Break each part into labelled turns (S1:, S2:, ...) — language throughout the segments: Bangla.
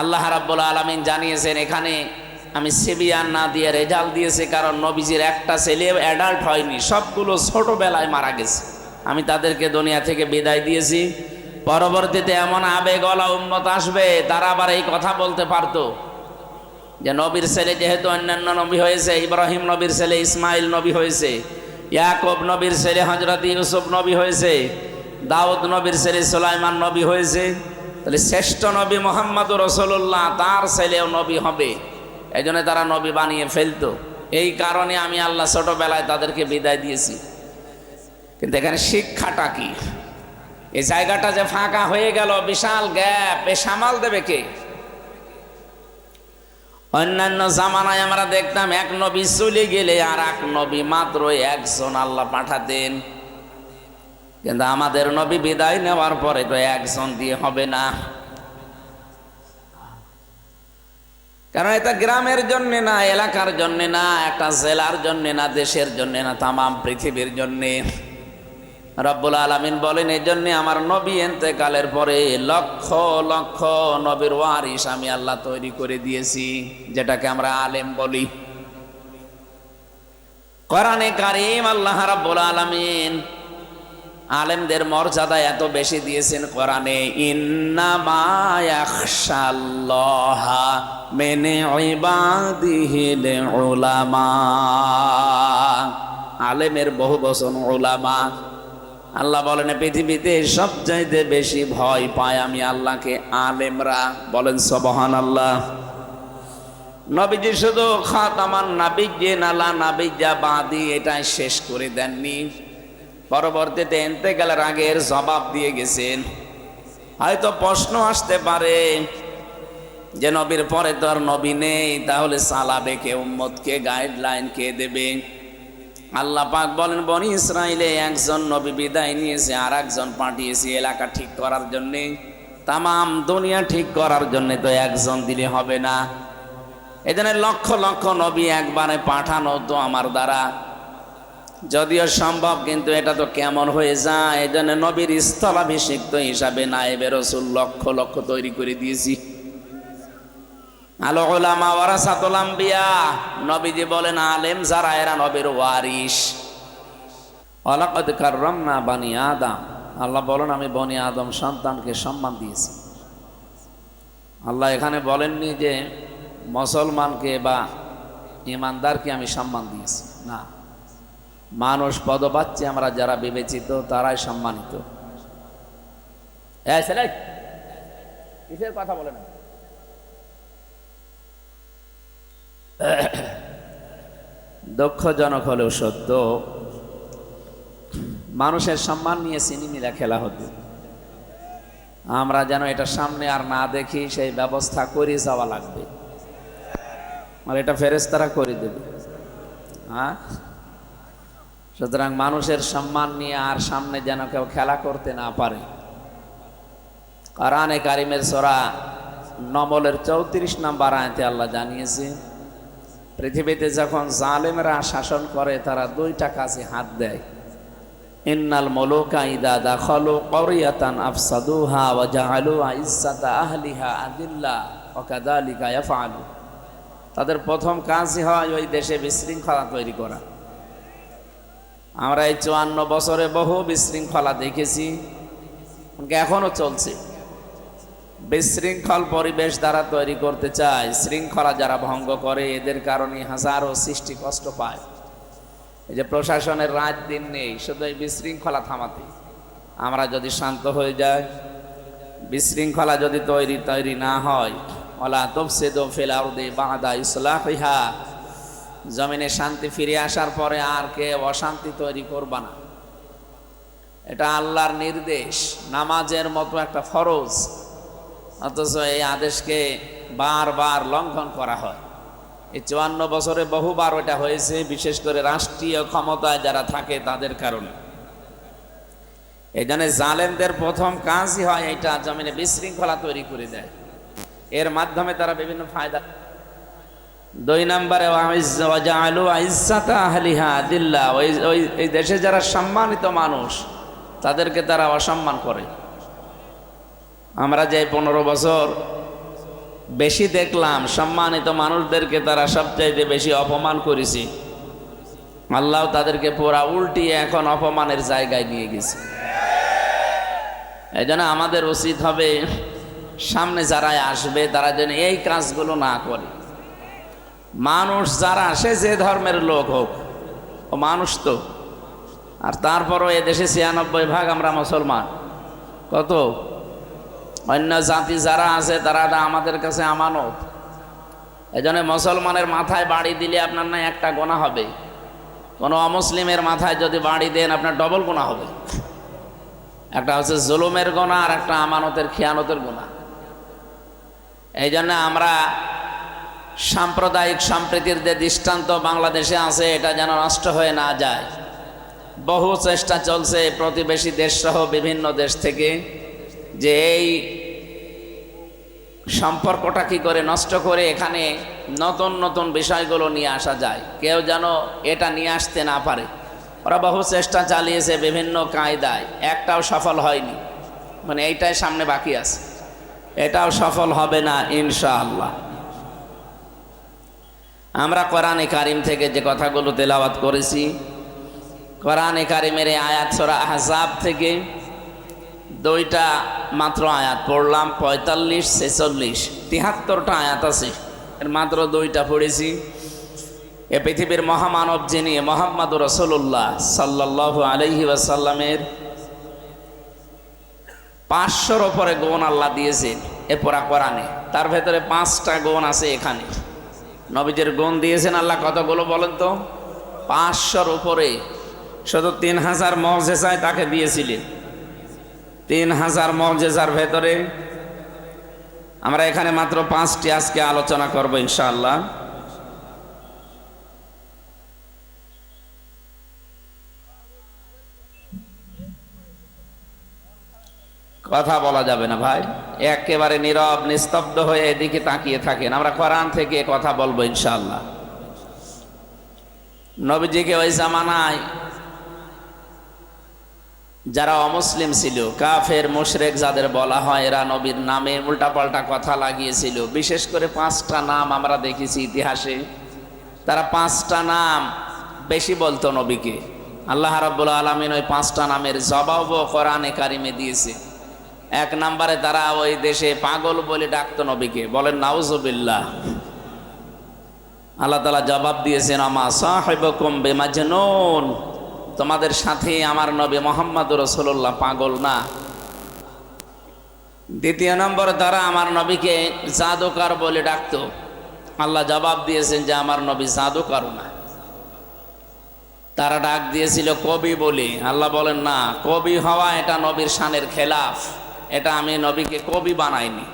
S1: আল্লাহ রাব্বুল আলমিন জানিয়েছেন এখানে, আমি সিবিআর না দিয়ে রেজাল্ট দিয়েছি কারণ নবীজির একটা ছেলে অ্যাডাল্ট হয়নি, সবগুলো ছোটবেলায় মারা গেছে। আমি তাদেরকে দুনিয়া থেকে বিদায় দিয়েছি। পরবর্তীতে এমন আবেগলা উন্মত আসবে, তারা আবার এই কথা বলতে পারতো যে নবীর ছেলে যেহেতু অন্যান্য নবী হয়েছে, ইব্রাহিম নবীর ছেলে, ইসমাইল নবী হয়েছে, ইয়াকব নবীর ছেলে হজরত ইউসুফ নবী হয়েছে, দাউদ নবীর ছেলে, সুলাইমান নবী হয়েছে। তাহলে শ্রেষ্ঠ নবী মোহাম্মদ রসুল্লাহ তার ছেলেও নবী হবে। এই জন্য তারা নবী বানিয়ে ফেলতো। এই কারণে আমি আল্লাহ ছোটবেলায় তাদেরকে বিদায় দিয়েছি। কিন্তু এখানে শিক্ষাটা কি? এই জায়গাটা যে ফাঁকা হয়ে গেল, বিশাল গ্যাপ। এ সামাল দেবে কে? অন্যান্য জামানায় আমরা দেখতাম এক নবী চলে গেলে আর এক নবী মাত্র একজন আল্লাহ পাঠাতেন। কিন্তু আমাদের নবী বিদায় নেওয়ার পরে তো একজন দিয়ে হবে না। কারণ এটা গ্রামের জন্যে না, এলাকার জন্যে না, একটা জেলার জন্যে না, দেশের জন্যে না, তামাম পৃথিবীর জন্যে। রব্বুল আলমিন বলেন এই জন্যে আমার নবী এতেকালের পরে লক্ষ লক্ষ নবীর ওয়ারিস আমি আল্লাহ তৈরি করে দিয়েছি, যেটাকে আমরা আলেম বলি। কোরআনে কারিম আল্লাহ রাব্বুল আলামিন আলেমদের মর্যাদা এত বেশি দিয়েছেন কোরআনে মিন উলামা আলেমের বহু বচন উলামা। আল্লাহ বলেন, পৃথিবীতে সব সবচাইতে বেশি ভয় পায় আমি আল্লাহকে আলেমরা। বলেন সবহান আল্লাহ নবীজি শুধু খাতামান নাবিজ্জে নালা নাবিজ্জা বাদি এটাই শেষ করে দেননি। পরবর্তীতে এন্তেকালের আগের জবাব দিয়ে গেছেন। হয়তো প্রশ্ন আসতে পারে যে নবীর পরে তো আর নবী নেই, তাহলে সালাবে কে উম্মতকে গাইডলাইন কে দেবে? আল্লাহ পাক বলেন, বনি ইসরায়েলে একজন নবী বিদায় নিয়েছে আর একজন পাঠিয়েছে এলাকা ঠিক করার জন্যে। তামাম দুনিয়া ঠিক করার জন্যে তো একজন দিলে হবে না। এজন্য লক্ষ লক্ষ নবী একবারে পাঠানো তো আমার দ্বারা। যদিও সম্ভব, কিন্তু এটা তো কেমন হয়ে যায়? এই জন্য নবীর স্থলাভিষিক্ত হিসাবে নায়েবে রসুল লক্ষ লক্ষ তৈরি করে দিয়েছি। আলো ওলামা ওয়ারাসাতুল আম্বিয়া, নবীজি বলেন, আলেম যারা, এরা নবীর ওয়ারিস অলাকদ কাররামনা বানি আদম। আল্লাহ বলেন, আমি বনি আদম সন্তানকে সম্মান দিয়েছি। আল্লাহ এখানে বলেননি যে, মুসলমানকে বা ইমানদারকে আমি সম্মান দিয়েছি। না। মানুষ পদ পাচ্ছে আমরা যারা বিবেচিত, তারাই সম্মানিত। কথা বলে না? দুঃখজনক হলেও সত্য, মানুষের সম্মান নিয়ে সিনেমিলা খেলা হতো। আমরা যেন এটা সামনে আর না দেখি, সেই ব্যবস্থা করে যাওয়া লাগবে। আর এটা ফেরেস্তারা করে দেবে। হ্যাঁ? সুতরাং মানুষের সম্মান নিয়ে আর সামনে যেন কেউ খেলা করতে না পারে। কারানে কারিমের সোরা নমলের চৌত্রিশ নাম্বার আয়তে আল্লাহ জানিয়েছে, পৃথিবীতে যখন জালেমরা শাসন করে, তারা দুইটা কাজে হাত দেয়। ইন্নাল মলুকা ইদা দাখলু করিয়াতান আফসাদুহা ওয়া জাআলু ইজ্জাতা আহলিহা আদিল্লা ওয়া কাযালিকা ইয়াফআলু। তাদের প্রথম কাজই হয় ওই দেশে বিশৃঙ্খলা তৈরি করা। আমরা এই চুয়ান্ন বছরে বহু বিশৃঙ্খলা দেখেছি এখনও চলছে। বিশৃঙ্খল পরিবেশ দ্বারা তৈরি করতে চায়, শৃঙ্খলা যারা ভঙ্গ করে, এদের কারণে হাজারো সৃষ্টি কষ্ট পায়। এই যে প্রশাসনের রাত দিন নেই, শুধু এই বিশৃঙ্খলা থামাতে। আমরা যদি শান্ত হয়ে যাই, বিশৃঙ্খলা যদি তৈরি তৈরি না হয়, ওলা তফসেদো ফেলাউদে বাঁদা ইসলাহিহা। জমিনে শান্তি ফিরে আসার পরে আর কে অশান্তি তৈরি করবা না। এটা আল্লাহর নির্দেশ, নামাজের মতো একটা ফরজ। অথচ এই আদেশকে বারবার লঙ্ঘন করা হয়। এই চুয়ান্ন বছরে বহুবার ওটা হয়েছে, বিশেষ করে রাষ্ট্রীয় ক্ষমতায় যারা থাকে তাদের কারণে। এই জন্য জালেমদের প্রথম কাজই হয় এটা জমিনে বিশৃঙ্খলা তৈরি করে দেয়। এর মাধ্যমে তারা বিভিন্ন ফায়দা দুই নম্বরে দিল্লা ওই ওই, এই দেশে যারা সম্মানিত মানুষ, তাদেরকে তারা অসম্মান করে। আমরা যে পনেরো বছর বেশি দেখলাম, সম্মানিত মানুষদেরকে তারা সবচাইতে বেশি অপমান করেছি। আল্লাহ তাদেরকে পুরা উল্টিয়ে এখন অপমানের জায়গায় নিয়ে গেছে। এই আমাদের উচিত হবে সামনে যারা আসবে, তারা যেন এই কাজগুলো না করে। মানুষ যারা, সে যে ধর্মের লোক হোক, ও মানুষ তো। আর তারপরও এ দেশে ছিয়ানব্বই ভাগ আমরা মুসলমান। কত? অন্য জাতি যারা আছে, তারা আমাদের কাছে আমানত। এই মুসলমানের মাথায় বাড়ি দিলে আপনার না একটা গোনা হবে। কোনো অমুসলিমের মাথায় যদি বাড়ি দেন, আপনার ডবল গোনা হবে। একটা হচ্ছে জুলুমের গোনা আর একটা আমানতের, খেয়ানতের গোনা। এই জন্য আমরা সাম্প্রদায়িক সম্প্রীতির যে দৃষ্টান্ত বাংলাদেশে আছে, এটা যেন নষ্ট হয়ে না যায়। বহু চেষ্টা চলছে প্রতিবেশী দেশসহ বিভিন্ন দেশ থেকে যে এই সম্পর্কটা কি করে নষ্ট করে এখানে নতুন নতুন বিষয়গুলো নিয়ে আসা যায়। কেউ যেন এটা নিয়ে আসতে না পারে। ওরা বহু চেষ্টা চালিয়েছে বিভিন্ন কায়দায়। একটাও সফল হয়নি। মানে এইটাই সামনে বাকি আছে। এটাও সফল হবে না, ইনশাআল্লাহ। আমরা কোরআনে কারিম থেকে যে কথাগুলো তেলাওয়াত করেছি, কোরআনে কারিমের এই আয়াত সরা আহজাব থেকে দুইটা মাত্র আয়াত পড়লাম, পঁয়তাল্লিশ, ছেচল্লিশ, তিহাত্তরটা আয়াত আছে, এর মাত্র দুইটা পড়েছি। এ পৃথিবীর মহামানব যিনি মোহাম্মদ রসুল্লাহ সাল্লাহ আলহি ওয়াসাল্লামের পাঁচশোর ওপরে গুণ আল্লাহ দিয়েছেন, এ পড়া কোরআনে। তার ভেতরে পাঁচটা গুণ আছে এখানে। নবীজের গুণ দিয়েছেন আল্লাহ কতগুলো বলেন তো? পাঁচশোর উপরে। শুধু তিন হাজার মজেসায় তাকে দিয়েছিলেন। তিন হাজার মজেজার ভেতরে। আমরা এখানে মাত্র পাঁচটি আজকে আলোচনা করব ইনশাআল্লাহ। কথা বলা যাবে না ভাই। একেবারে নীরব, নিস্তব্ধ হয়ে এদিকে তাকিয়ে থাকেন। আমরা কোরআন থেকে কথা বলব ইনশাআল্লাহ। নবীজিকে ওই জামানায় যারা অমুসলিম ছিল, কাফের, মুশরেক যাদের বলা হয়, এরা নবীর নামে উল্টাপাল্টা কথা লাগিয়েছিল। বিশেষ করে পাঁচটা নাম আমরা দেখেছি ইতিহাসে। তারা পাঁচটা নাম বেশি বলতো নবীকে। আল্লাহ রাব্বুল আলমিন ওই পাঁচটা নামের জবাবও কোরআনে কারিমে দিয়েছে। এক নম্বরে তারা ওই দেশে পাগল বলে ডাকতো নবীকে, বলেন, নাউজুবিল্লাহ। আল্লাহ তালা জবাব দিয়েছেন, আমা সাহেব সাহেবকুম বেমাজনুন। তোমাদের সাথে আমার নবী মোহাম্মদ রসুল্লাহ পাগল না। দ্বিতীয় নম্বর তারা আমার নবীকে জাদুকার বলে ডাকতো। আল্লাহ জবাব দিয়েছেন যে, আমার নবী জাদুকার না। তারা ডাক দিয়েছিল, কবি বলে। আল্লাহ বলেন, না, কবি হওয়া এটা নবীর শানের খেলাফ। এটা আমি নবীকে কবি বানাইনি।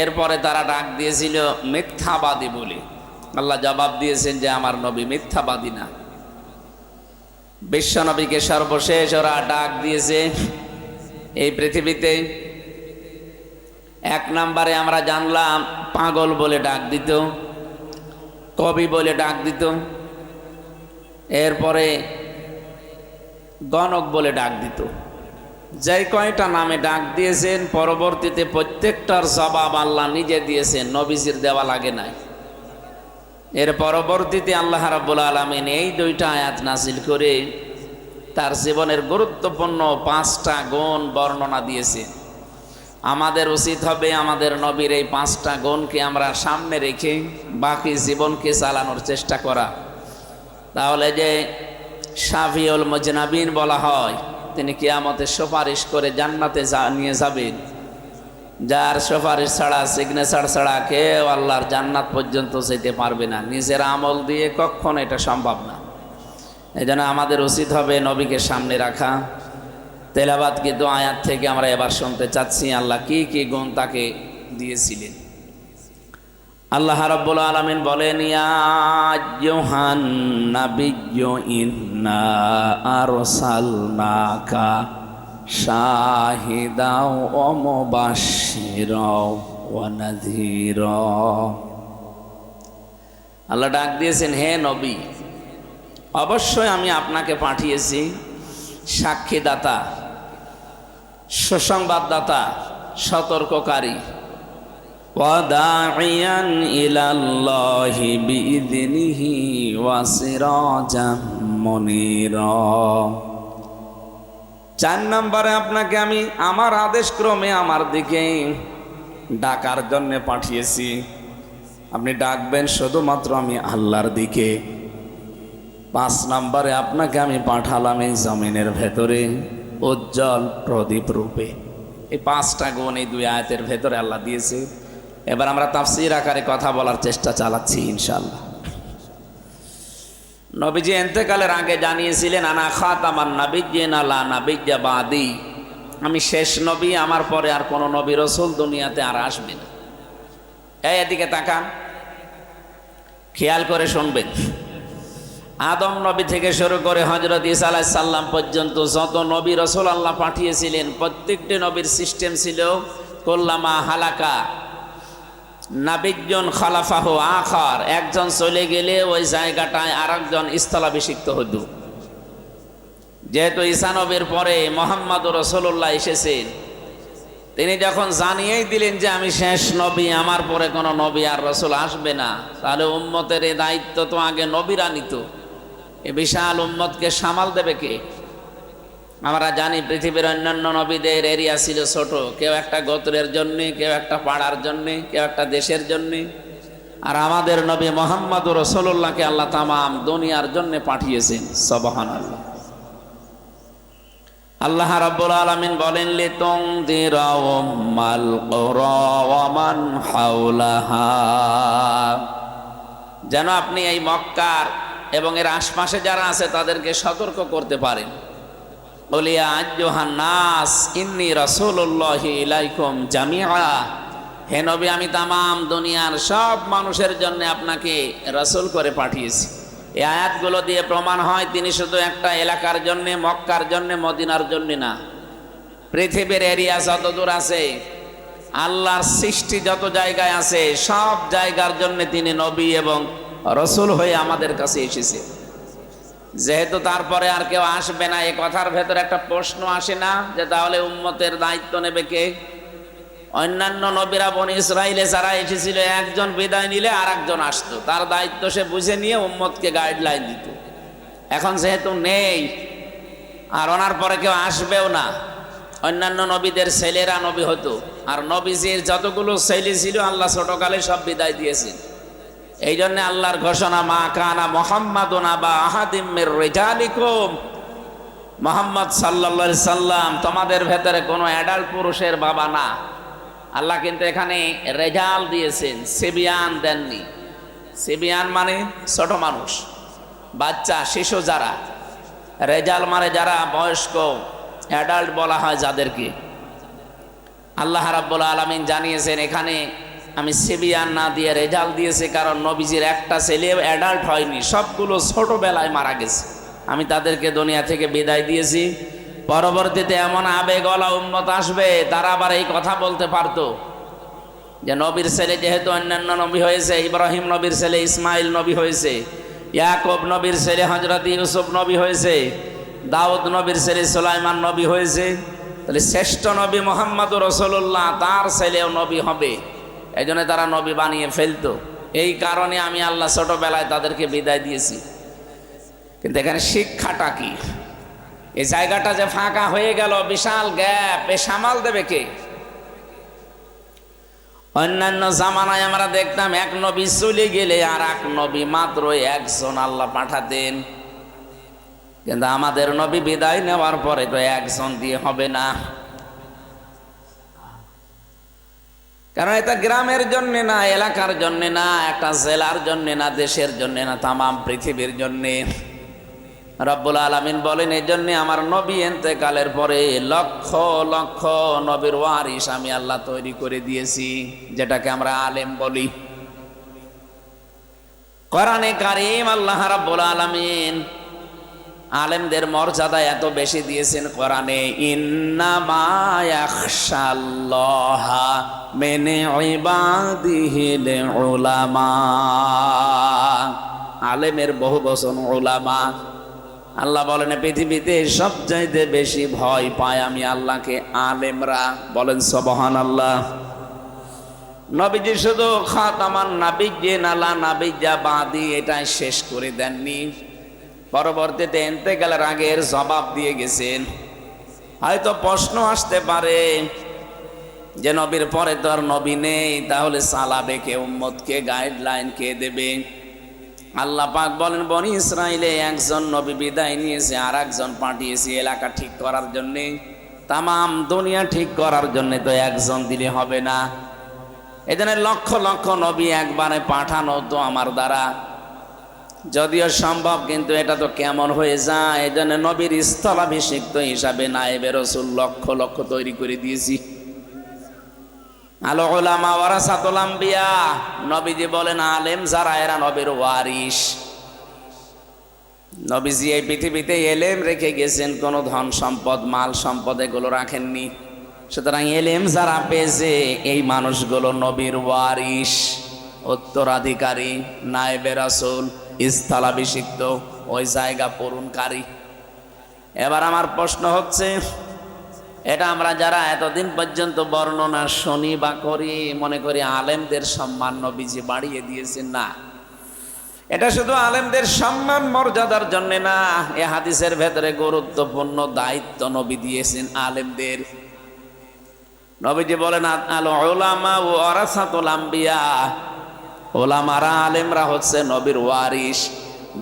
S1: এরপরে তারা ডাক দিয়েছিল, মিথ্যাবাদী বলে। আল্লাহ জবাব দিয়েছেন যে, আমার নবী মিথ্যাবাদী না। বিশ্বনবীকে সর্বশেষ ওরা ডাক দিয়েছে এই পৃথিবীতে। এক নম্বরে আমরা জানলাম, পাগল বলে ডাক দিত, কবি বলে ডাক দিত। এরপরে গণক বলে ডাক দিত। যে কয়টা নামে ডাক দিয়েছেন, পরবর্তীতে প্রত্যেকটার জবাব আল্লাহ নিজে দিয়েছেন, নবীজির দেওয়া লাগে নাই। এর পরবর্তীতে আল্লাহ রাব্বুল আলমিন এই দুইটা আয়াত নাজিল করে তার জীবনের গুরুত্বপূর্ণ পাঁচটা গুণ বর্ণনা দিয়েছে। আমাদের উচিত হবে আমাদের নবীর এই পাঁচটা গুণকে আমরা সামনে রেখে বাকি জীবনকে চালানোর চেষ্টা করা। তাহলে যে শাফিউল মজনাবিন বলা হয় তিনি কিয়ামতে সুপারিশ করে জান্নাতে নিয়ে যাবেন। যার সুপারিশ ছাড়া সিগনেচার ছাড়া কেউ আল্লাহর জান্নাত পর্যন্ত যেতে পারবে না। নিজের আমল দিয়ে কখন এটা সম্ভব না। এই জন্য আমাদের উচিত হবে নবীকে সামনে রাখা। তেলাবাদ কিন্তু আয়াত থেকে আমরা এবার শুনতে চাচ্ছি, আল্লাহ কি কি গুণ তাকে দিয়েছিলেন। আল্লাহ রাব্বুল আলামিন বলেন, ইয়া আইয়ুহান নাবিয়্যু ইন্না আরসালনাকা শাহিদাও ওয়া মুবাশশিরাও ওয়া নাযীরা। আল্লাহ ডাক দিয়েছেন, হে নবী, অবশ্যই আমি আপনাকে পাঠিয়েছি সাক্ষীদাতা, সুসংবাদদাতা, সতর্ককারী وداعيا إلى الله بإذنه وسراجا منيرا চার নম্বরে আপনাকে আমি আমার আদেশ ক্রমে আমার দিকে ডাকার জন্য পাঠিয়েছি আপনি ডাকবেন শুধুমাত্র আমি আল্লাহর দিকে পাঁচ নম্বরে আপনাকে আমি পাঠালাম এই জমিনের ভেতরে উজ্জ্বল প্রদীপ রূপে এই পাঁচটা গুণ এই দুই আয়াতের ভেতরে আল্লাহ দিয়েছে এবার আমরা তাফসির আকারে কথা বলার চেষ্টা চালাচ্ছি ইনশাল্লাহ নবীজি এন্তেকালের আগে জানিয়েছিলেন, আনা খাত আমার নাবিজ্জিন আল্লাহ নাবিজ্জা বাদি। আমি শেষ নবী, আমার পরে আর কোনো নবী রসুল দুনিয়াতে আর আসবে না। এই এদিকে তাকান, খেয়াল করে শুনবেন। আদম নবী থেকে শুরু করে হজরত ইসা সাল্লাম পর্যন্ত যত নবী রসুল আল্লাহ পাঠিয়েছিলেন, প্রত্যেকটি নবীর সিস্টেম ছিল, কল্লামা হালাকা। নাবিজন খালাফাহ আখার, একজন চলে গেলে ওই জায়গাটায় আর একজন স্থলাভিষিক্ত হতো যেহেতু ঈসানবের পরে মোহাম্মদ রসুল্লাহ এসেছেন তিনি যখন জানিয়েই দিলেন যে আমি শেষ নবী, আমার পরে কোনো নবী আর রসুল আসবে না, তাহলে উম্মতের এ দায়িত্ব তো আগে নবীরা নিত। এ বিশাল উম্মতকে সামাল দেবে কে? আমরা জানি পৃথিবীর অন্যান্য নবীদের এরিয়া ছিল ছোট। কেউ একটা গোত্রের জন্যে, কেউ একটা পাড়ার জন্যে, কেউ একটা দেশের জন্যে। আর আমাদের নবী মোহাম্মদ রসল্লাহকে আল্লাহ তামাম দুনিয়ার জন্য পাঠিয়েছেন সবহান আল্লাহ আল্লাহ রাব্বুল আলামিন বলেন লি তুনদিরা উম্মাল কুরা ওয়া মান হাওলাহা। যেন আপনি এই মক্কার এবং এর আশপাশে যারা আছে তাদেরকে সতর্ক করতে পারেন। বলিয়া আজ্জোহান নাস, ইন্নি রসুল্লাহ ইলাইকুম জামিয়া হে নবী, আমি তামাম দুনিয়ার সব মানুষের জন্য আপনাকে রসুল করে পাঠিয়েছি। এই আয়াতগুলো দিয়ে প্রমাণ হয়, তিনি শুধু একটা এলাকার জন্যে, মক্কার জন্যে, মদিনার জন্য না। পৃথিবীর এরিয়া যত দূর আছে, আল্লাহর সৃষ্টি যত জায়গায় আছে, সব জায়গার জন্য তিনি নবী এবং রসুল হয়ে আমাদের কাছে এসেছে। যেহেতু তারপরে আর কেউ আসবে না, এ কথার ভেতরে একটা প্রশ্ন আসে না যে তাহলে উম্মতের দায়িত্ব নেবে কে? অন্যান্য নবীরা বনি ইসরায়েলে যারা এসেছিল, একজন বিদায় নিলে আর একজন আসতো। তার দায়িত্ব সে বুঝে নিয়ে উম্মতকে গাইডলাইন দিত। এখন যেহেতু নেই, আর ওনার পরে কেউ আসবেও না, অন্যান্য নবীদের ছেলেরা নবী হতো। আর নবীজির যতগুলো ছেলে ছিল, আল্লাহ ছোটকালে সব বিদায় দিয়েছেন। এই জন্য আল্লাহর ঘোষণা, মা কানা মোহাম্মদ বা আহাদিমের রেজালিকুম। মোহাম্মদ সাল্লা সাল্লাম, তোমাদের ভেতরে কোনো অ্যাডাল্ট পুরুষের বাবা না। আল্লাহ কিন্তু এখানে রেজাল দিয়েছেন, সিবিয়ান দেননি। সিবিয়ান মানে ছোট মানুষ, বাচ্চা, শিশু যারা। রেজাল মানে যারা বয়স্ক, অ্যাডাল্ট বলা হয় যাদেরকে। আল্লাহ রাব্বুল আলমিন জানিয়েছেন এখানে আমি সিবিয়ান না দিয়ে রেজাল্ট দিয়েছি কারণ নবীজির একটা ছেলে অ্যাডাল্ট হয়নি, সবগুলো ছোটবেলায় মারা গেছে। আমি তাদেরকে দুনিয়া থেকে বিদায় দিয়েছি। পরবর্তীতে এমন আবেগলা উন্মত আসবে, তারা আবার এই কথা বলতে পারতো যে নবীর ছেলে যেহেতু অন্যান্য নবী হয়েছে, ইব্রাহিম নবীর ছেলে, ইসমাইল নবী হয়েছে, ইয়াকব নবীর ছেলে হজরত ইউসুফ নবী হয়েছে, দাউদ নবীর ছেলে, সুলাইমান নবী হয়েছে, তাহলে শ্রেষ্ঠ নবী মোহাম্মদ রসল্লাহ তার ছেলেও নবী হবে। এই জন্য তারা নবী বানিয়ে ফেলতো। এই কারণে আমি আল্লাহ ছোটবেলায় তাদেরকে বিদায় দিয়েছি। কিন্তু এখানে শিক্ষাটা কি? এই জায়গাটা যে ফাঁকা হয়ে গেল, বিশাল গ্যাপ। এ সামাল দেবে কে? অন্যান্য জামানায় আমরা দেখতাম এক নবী চলে গেলে আর এক নবী মাত্র একজন আল্লাহ পাঠাতেন। কিন্তু আমাদের নবী বিদায় নেওয়ার পরে তো একজন দিয়ে হবে না। কারণ এটা গ্রামের জন্যে না, এলাকার জন্য না, একটা জেলার জন্যে না, দেশের জন্যে না, তামাম পৃথিবীর জন্যে। রব্বুল আলমিন বলেন এই জন্যে আমার নবী এতেকালের পরে লক্ষ লক্ষ নবীর ওয়ারিস আমি আল্লাহ তৈরি করে দিয়েছি, যেটাকে আমরা আলেম বলি। কোরআনে কারিম আল্লাহ রাব্বুল আলামিন আলেমদের মর্যাদা এত বেশি দিয়েছেন কোরআনে মেনে উলামা আলেমের বহু বচন উলামা। আল্লাহ বলেন পৃথিবীতে সবচাইতে বেশি ভয় পায় আমি আল্লাহকে, আলেমরা। বলেন সবহান আল্লাহ নবীজি শুধু খাতামান নাবিজ্জে নালা নাবিজ্জা বাদি এটাই শেষ করে দেননি। পরবর্তীতে এন্তেকালের আগের জবাব দিয়ে গেছেন। হয়তো প্রশ্ন আসতে পারে যে নবীর পরে তো আর নবী নেই, তাহলে সালাবে কে উম্মতকে গাইডলাইন কে দেবে? আল্লাহ পাক বলেন, বনি ইসরায়েলে একজন নবী বিদায় নিয়েছে আর একজন পাঠিয়েছে এলাকা ঠিক করার জন্যে। তামাম দুনিয়া ঠিক করার জন্য তো একজন দিলে হবে না। এজন্য লক্ষ লক্ষ নবী একবারে পাঠানো তো আমার দ্বারা। যদিও সম্ভব, কিন্তু এটা তো কেমন হয়ে যায়? এই জন্য নবীর স্থলাভিষিক্ত হিসাবে নায়েবে রসুল লক্ষ লক্ষ তৈরি করে দিয়েছি। আলো ওলামা ওয়ারাসাতুল আম্বিয়া, নবীজি বলেন, আলেম যারা, এরা নবীর ওয়ারিস নবীজি এই পৃথিবীতে এলেম রেখে গেছেন, কোনো ধন সম্পদ, মাল সম্পদ এগুলো রাখেননি। সুতরাং এলেম যারা পেয়েছে, এই মানুষগুলো নবীর ওয়ারিস উত্তরাধিকারী, নায়েবে স্থলাভিষিক্ত ওই জায়গা পূরণকারী। এবার আমার প্রশ্ন হচ্ছে, এটা আমরা যারা এতদিন পর্যন্ত বর্ণনা শুনি বা করি, মনে করি আলেমদের সম্মান নবীজি বাড়িয়ে দিয়েছেন না। এটা শুধু আলেমদের সম্মান, মর্যাদার জন্য না, এ হাদিসের ভেতরে গুরুত্বপূর্ণ দায়িত্ব নবী দিয়েছেন আলেমদের। নবীজি বলেন আলো ওলামা ও অরাসাতুল আম্বিয়া ওলামারা, আলেমরা হচ্ছে নবীর ওয়ারিস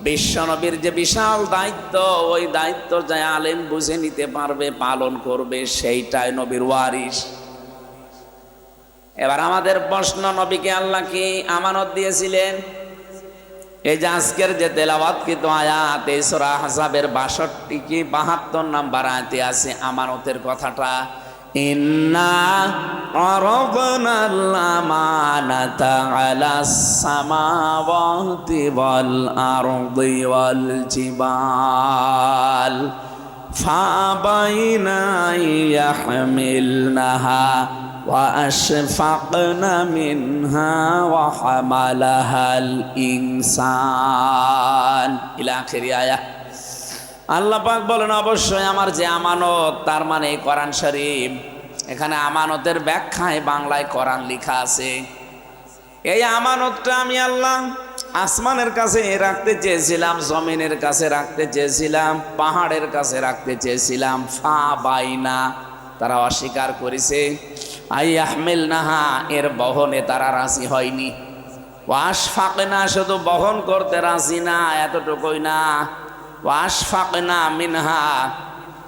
S1: বিশ্ব নবীর যে বিশাল দায়িত্ব, ওই দায়িত্ব যা আলেম বুঝে নিতে পারবে, পালন করবে, সেইটাই নবীর ওয়ারিস এবার আমাদের প্রশ্ন, নবীকে আল্লাহ কি আমানত দিয়েছিলেন? এই যে আজকের যে তেলাওয়াত কিন্তু আয়াত, এই সোরা হাসাবের বাষট্টি কি বাহাত্তর নাম্বার আয়াতে আছে আমানতের কথাটা? إنا عرضنا الأمانة على السماوات والأرض والجبال فأبينا أن يحملنها وأشفقن منها وحملها الإنسان إلى آخر آية আল্লাহ পাক বলেন, অবশ্যই আমার যে আমানত, তার মানে কোরআন শরীফ। এখানে আমানতের ব্যাখ্যায় বাংলায় কোরআন লেখা আছে। এই আমানতটা আমি আল্লাহ আসমানের কাছে রাখতে চেয়েছিলাম, জমিনের কাছে রাখতে চেয়েছিলাম, পাহাড়ের কাছে রাখতে চেয়েছিলাম। ফা বাইনা, তারা অস্বীকার করেছে। আই আহমেল নাহা এর বহনে তারা রাজি হয়নি। ওয়াশ ফাঁকে না শুধু বহন করতে রাজি না, এতটুকুই না। না মিনহা।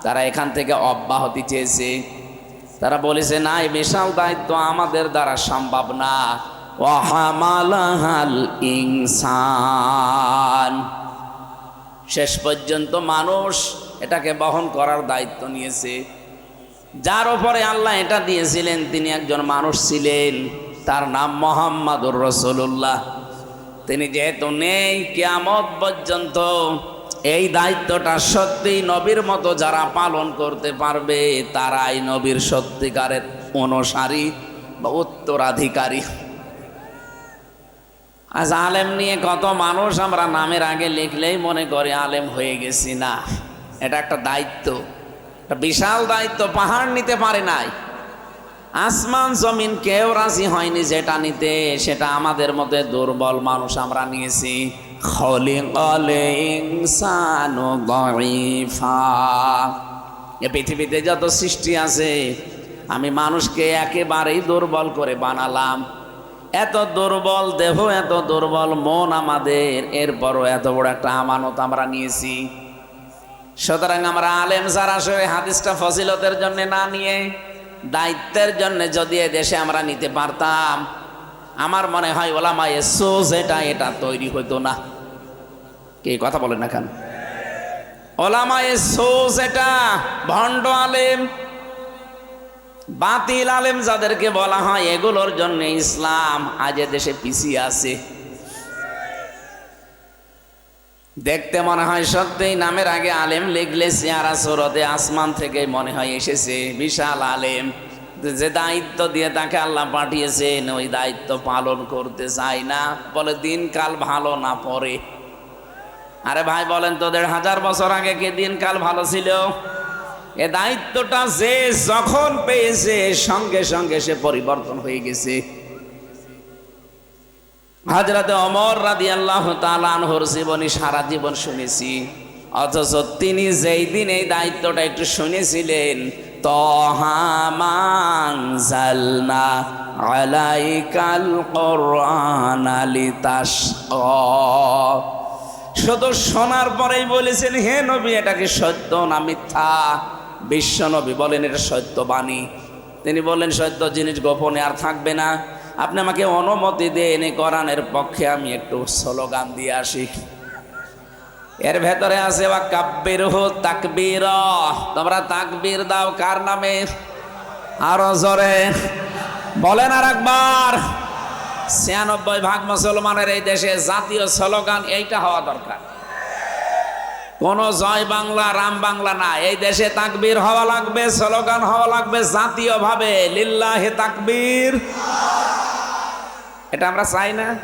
S1: তারা এখান থেকে অব্যাহতি চেয়েছে। তারা বলেছে, না, এই বিশাল দায়িত্ব আমাদের দ্বারা সম্ভব না। ওয়াহামালাহাল ইনসান। শেষ পর্যন্ত মানুষ এটাকে বহন করার দায়িত্ব নিয়েছে। যার ওপরে আল্লাহ এটা দিয়েছিলেন, তিনি একজন মানুষ ছিলেন। তার নাম মোহাম্মদুর রসুল্লাহ তিনি যেহেতু নেই, কেয়ামত পর্যন্ত এই দায়িত্বটা সত্যি নবীর মতো যারা পালন করতে পারবে, তারাই নবীর সত্যিকারের অনুসারী বা উত্তরাধিকারী। আজ আলেম নিয়ে কত মানুষ আমরা নামের আগে লিখলেই মনে করে আলেম হয়ে গেছি না। এটা একটা দায়িত্ব। একটা বিশাল দায়িত্ব, পাহাড় নিতে পারে নাই। আসমান, জমিন কেউ রাজি হয়নি যেটা নিতে, সেটা আমাদের মধ্যে দুর্বল মানুষ আমরা নিয়েছি। এ পৃথিবীতে যত সৃষ্টি আছে, আমি মানুষকে একেবারেই দুর্বল করে বানালাম। এত দুর্বল দেহ, এত দুর্বল মন আমাদের, এরপরও এত বড় একটা আমানত আমরা নিয়েছি। সুতরাং আমরা আলেম আসলে হাদিসটা ফজিলতের জন্য না নিয়ে, দায়িত্বের জন্য যদি এ দেশে আমরা নিতে পারতাম আমার মনে হয় ওলামা এসো যেটা, এটা তৈরি হইতো না। কে কথা বলেন না কেন? ওলামা এসো যেটা, ভণ্ড আলেম, বাতিল আলেম যাদেরকে বলা হয়, এগুলোর জন্য ইসলাম আজ দেশে পিছিয়ে আছে। দেখতে মনে হয় সত্যিই নামের আগে আলেম লিখলে চেয়ারা সরতে আসমান থেকে মনে হয় এসেছে, বিশাল আলেম। যে দায়িত্ব দিয়ে তাকে আল্লাহ পাঠিয়েছেন, ওই দায়িত্ব পালন করতে চাই না। বলে, দিনকাল ভালো না পরে। আরে ভাই, বলেন তো, দেড় হাজার বছর আগে কি দিনকাল ভালো ছিল? এ দায়িত্বটা যে যখন পেয়েছে, সঙ্গে সঙ্গে সে পরিবর্তন হয়ে গেছে। হাজরাতে অমর রাদি আল্লাহ তালানহর জীবনী, সারা জীবন শুনেছি। অথচ তিনি যেই দিন এই দায়িত্বটা একটু শুনেছিলেন তহামাংজালনা আলাইকাল কোরআন আলিতাস শুধু শোনার পরেই বলেছেন, হে নবী, এটা কি সত্য না মিথ্যা? বিশ্ব নবী বলেন, এটা সত্য বাণী। তিনি বললেন, সত্য জিনিস গোপনে আর থাকবে না। আপনি আমাকে অনুমতি দেন, এই কোরআনের পক্ষে আমি একটু স্লোগান দিয়ে আসি। এর ভেতরে আছে বা কাব্বির হো তাকবীর। তোমরা তাকবীর দাও, কার নামে? আরও জোরে। বলেন আর একবার ছিয়ানব্বই ভাগ মুসলমানের এই দেশে জাতীয় স্লোগান এইটা হওয়া দরকার। কোন জয় বাংলা, রাম বাংলা না। এই দেশে তাকবীর হওয়া লাগবে, স্লোগান হওয়া লাগবে জাতীয় জাতীয়ভাবে। লিল্লাহে তাকবীর। এটা আমরা চাই না?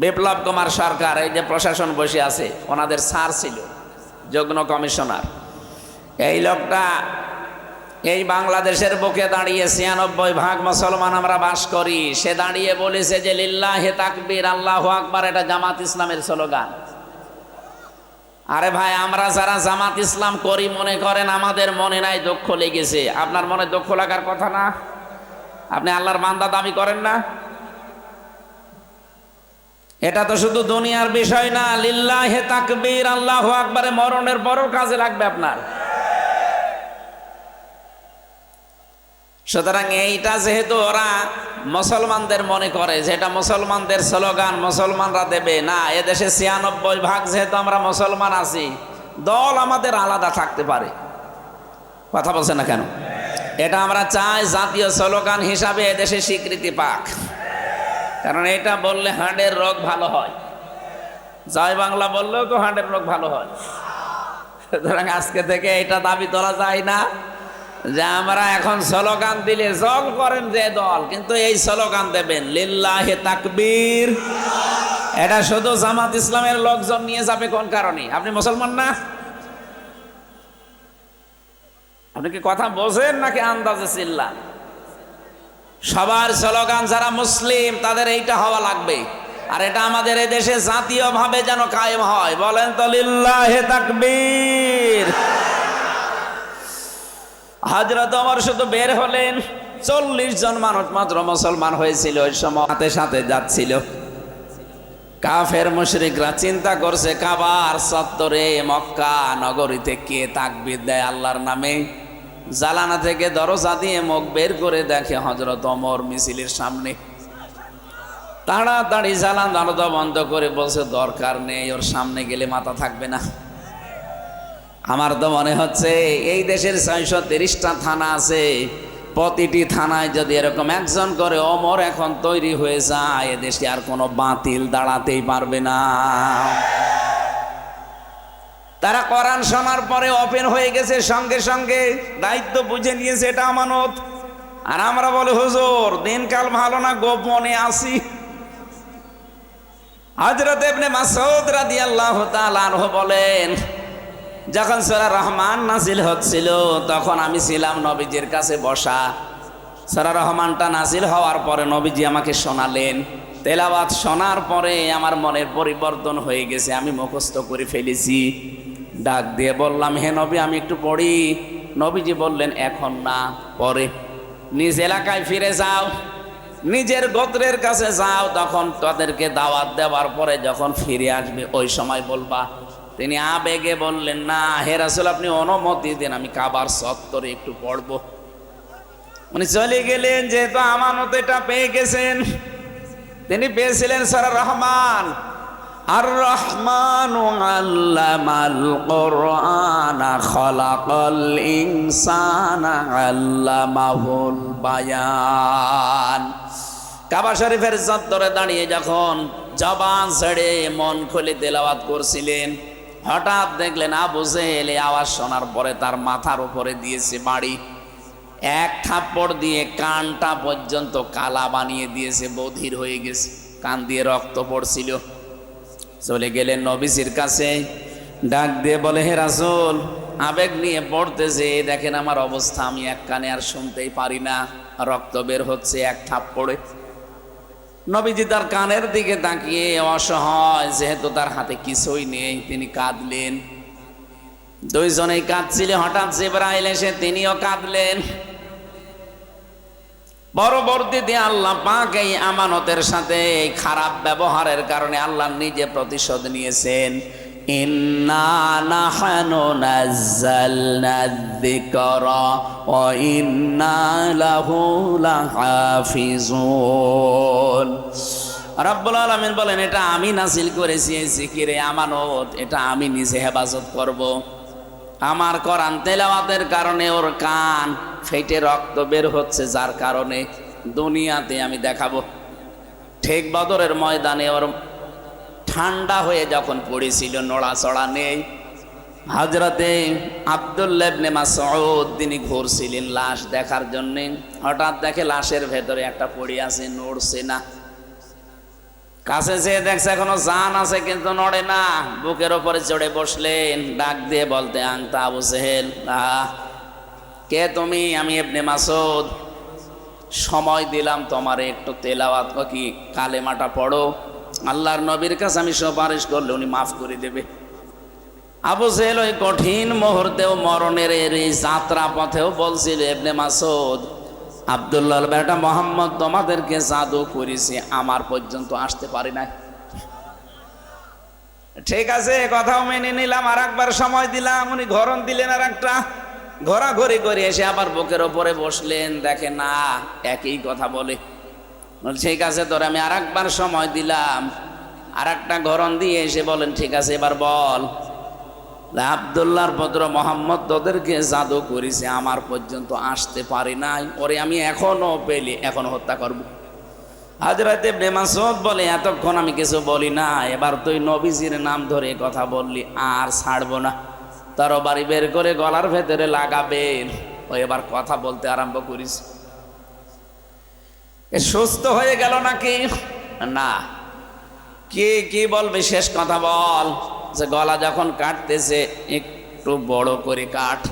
S1: বিপ্লব কুমার সরকার, এই যে প্রশাসন বসে আছে, ওনাদের স্যার ছিল যজ্ঞ কমিশনার। এই লোকটা এই বাংলাদেশের বুকে দাঁড়িয়ে ছিয়ানব্বই ভাগ মুসলমান আমরা বাস করি, সে দাঁড়িয়ে বলেছে যে, লিল্লাহে তাকবির, আল্লাহ আকবার, এটা জামাত ইসলামের স্লোগান। আরে ভাই, আমরা যারা জামাত ইসলাম করি, মনে করেন আমাদের মনে নাই দুঃখ লেগেছে। আপনার মনে দুঃখ লাগার কথা না? আপনি আল্লাহর বান্দা দাবি করেন না? এটা তো শুধু দুনিয়ার বিষয় না, লিল্লাহে তাকবীর, আল্লাহ আকবারে মরণের পরও কাজে লাগবে আপনার। সুতরাং এইটা যেহেতু ওরা মুসলমানদের মনে করে যে এটা মুসলমানদের স্লোগান, মুসলমানরা দেবে, না, এদেশে ছিয়ানব্বই ভাগ যেহেতু আমরা মুসলমান আছি, দল আমাদের আলাদা থাকতে পারে। কথা বলছে না কেন? এটা আমরা চাই জাতীয় স্লোগান হিসাবে এদেশে স্বীকৃতি পাক। কারণ এটা বললে হার্টের রোগ ভালো হয়। জয় বাংলা বললেও তো হার্টের রোগ ভালো হয়। সুতরাং আজকে থেকে এটা দাবি তোলা যায় না যে আমরা এখন স্লোগান দিলে জল করেন যে দল, কিন্তু এই স্লোগান দেবেন, লিল্লাহে তাকবীর। এটা শুধু জামাত ইসলামের লোকজন নিয়ে যাবে কোন কারণে? আপনি মুসলমান না? আপনি কি কথা বোঝেন নাকি আন্দাজে চিল্লান? সবার স্লোগান, যারা মুসলিম, তাদের এইটা হওয়া লাগবে। আর এটা আমাদের এই দেশে জাতীয়ভাবে যেন কায়েম হয়। বলেন তো, লিল্লাহে তাকবীর। হাজরত আমার শুধু বের হলেন। চল্লিশ জন মানুষ মাত্র মুসলমান হয়েছিল ওই সময়। হাতে সাথে যাচ্ছিল। কাফের মুশরিকরা চিন্তা করছে, কাবার সত্তরে মক্কা নগরীতে কে তাকবির দেয় আল্লাহর নামে? জালানা থেকে দরজা দিয়ে মুখ বের করে দেখে হজরত অমর মিছিলের সামনে। তাড়াতাড়ি জালান দরজা বন্ধ করে বলছে, দরকার নেই, ওর সামনে গেলে মাথা থাকবে না। আমার তো মনে হচ্ছে এই দেশের ছয়শো তিরিশটা থানা আছে, প্রতিটি থানায় যদি এরকম একজন করে অমর এখন তৈরি হয়ে যায় এদেশে আর কোনো বাতিল দাঁড়াতেই পারবে না। তারা কোরআন শোনার পরে ওপেন হয়ে গেছে, সঙ্গে সঙ্গে দায়িত্ব বুঝে নিয়েছে এটা আমানত। আর আমরা বলে, হুজুর, দিনকাল ভালো না, গোপনে আসি আনহু বলেন, যখন রহমান হচ্ছিল, তখন আমি ছিলাম কাছে বসা। সূরা রহমানটা হওয়ার পরে নবীজি আমাকে শোনালেন। শোনার পরে আমার মনের পরিবর্তন হয়ে গেছে, আমি মুখস্থ করে ফেলেছি। ডাক দিয়ে বললাম, হে নবী, আমি একটু পড়ি। নবীজি বললেন, এখন না, পরে। নিজ এলাকায় ফিরে যাও, নিজের গোত্রের কাছে যাও, তখন তাদেরকে দাওয়াত দেওয়ার পরে যখন ফিরে আসবে, ওই সময় বলবা, তিনি আবেগে বললেন, না, হে রাসূল, আপনি অনুমতি দেন, আমি কাবার সত্তরে একটু পড়ব। উনি চলে গেলেন, যেহেতু আমানত এটা পেয়ে গেছেন, তিনি পেয়েছিলেন সারা রহমান। আর রহমান আল্লামাল কোরআন খলাকাল ইনসানা আল্লামাহুল বায়ান কাবা শরীফের চত্বরে দাঁড়িয়ে যখন জবান ছেড়ে মন খুলে তেলাওয়াত করছিলেন, হঠাৎ দেখলেন আবু জেহেল আওয়াজ শোনার পরে তার মাথার উপরে দিয়েছে বাড়ি। এক থাপ্পড় দিয়ে কানটা পর্যন্ত কালা বানিয়ে দিয়েছে, বধির হয়ে গেছে, কান দিয়ে রক্ত পড়ছিল। চলে গেলেন নবীজির কাছে। ডাক দিয়ে বলে, হে রাসূল, আবেগ নিয়ে পড়তে যে দেখেন আমার অবস্থা, আমি এক কানে আর শুনতেই পারি না। রক্ত বের হচ্ছে এক থাপ্পড়ে। নবীজি তার কানের দিকে তাকিয়ে অসহায়, যেহেতু তার হাতে কিছুই নেই, তিনি কাঁদলেন। দুইজনেই কাঁদছিলেন হঠাৎ জিব্রাইল এসে তিনিও কাঁদলেন। পরবর্তীতে আল্লাহ পাক এই আমানতের সাথে এই খারাপ ব্যবহারের কারণে আল্লাহ নিজে প্রতিশোধ নিয়েছেন। বলেন, এটা আমি নাজিল করেছি এই আমানত, এটা আমি নিজে হেফাজত করব। আমার করান তেলাওয়াতের কারণে ওর কান ফেটে রক্ত বের হচ্ছে যার কারণে দুনিয়াতে আমি দেখাবো ঠিক বদরের ময়দানে ওর ঠান্ডা হয়ে যখন পড়েছিল নড়াচড়া নেই। হাজরাতে আবদুল্লাবনে মাসউদ তিনি ঘুরছিলেন লাশ দেখার জন্যে হঠাৎ দেখে লাশের ভেতরে একটা পড়ে আছে নড়ছে না। কাছে যেয়ে দেখছে এখনও জান আছে কিন্তু নড়ে না। বুকের ওপরে চড়ে বসলেন ডাক দিয়ে বলতে আনতা আবু সেহেল আহ, কে তুমি? আমি এবনে মাসুদ সময় দিলাম তোমার একটু তেলাওয়াত। কি কালেমাটা পড়ো? আল্লাহর নবীর কাছে আমি সুপারিশ করলে উনি মাফ করে দেবে। আবু সেহেল ওই কঠিন মুহূর্তেও মরণের এই যাত্রা পথেও বলছিল এবনে মাসুদ আবদুল্লাহ বেটা মোহাম্মদ তোমাদেরকে জাদু করেছে, আমার পর্যন্ত আসতে পারি নাই। ঠিক আছে কথাও মেনে নিলাম আর একবার সময় দিলাম, উনি ঘরণ দিলেন আর একটা ঘোরাঘুরি করে এসে আবার বুকের ওপরে বসলেন, দেখে না, একই কথা বলে। ঠিক আছে তোর, আমি আর একবার সময় দিলাম। আর একটা ঘরণ দিয়ে এসে বলেন, ঠিক আছে, এবার বল। আবদুল্লাহর পুত্র মোহাম্মদ তোদেরকে জাদু করেছে, আমার পর্যন্ত আসতে পারি নাই। ওরে, আমি এখনও পেলি, এখনও হত্যা করব। হাজরাতে বেমাসদ বলে, এতক্ষণ আমি কিছু বলি না, এবার তুই নবীজির নাম ধরে কথা বললি, আর ছাড়বো না। তার বাড়ি বের করে গলার ভেতরে লাগাবেন। ও এবার কথা বলতে আরম্ভ করিস। এ সুস্থ হয়ে গেল নাকি? না। কে, কি বলবে? শেষ কথা বল। যে গলা যখন কাটতেছে, একটু বড় করে কাট।